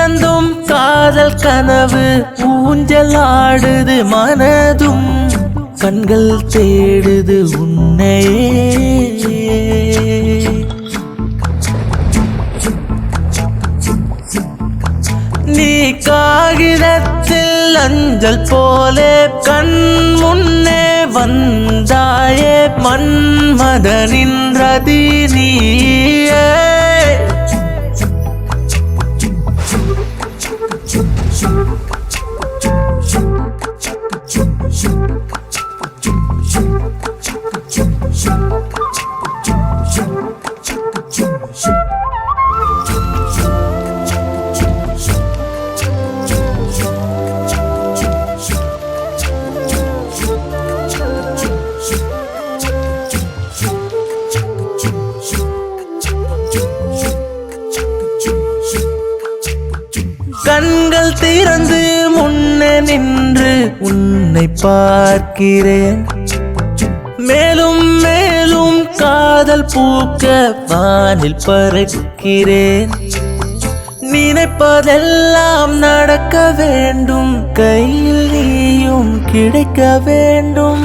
விழித்திறந்தும் காதல் கனவு ஊஞ்சல் ஆடுது மனதும். கண்கள் தேடுது உன்னையே. நீ காகிதத்தில் அஞ்சல் போலே கண் முன்னே வந்தாயே. மன்மதனின் ரதி நீயே. கண்கள் திறந்து முன்னே நின்று உன்னை பார்க்கிறேன். மேலும் மேலும் காதல் பூக்க வானில் பறக்கிறேன். நினைப்பதெல்லாம் நடக்க வேண்டும். கையில் நீயும் கிடைக்க வேண்டும்.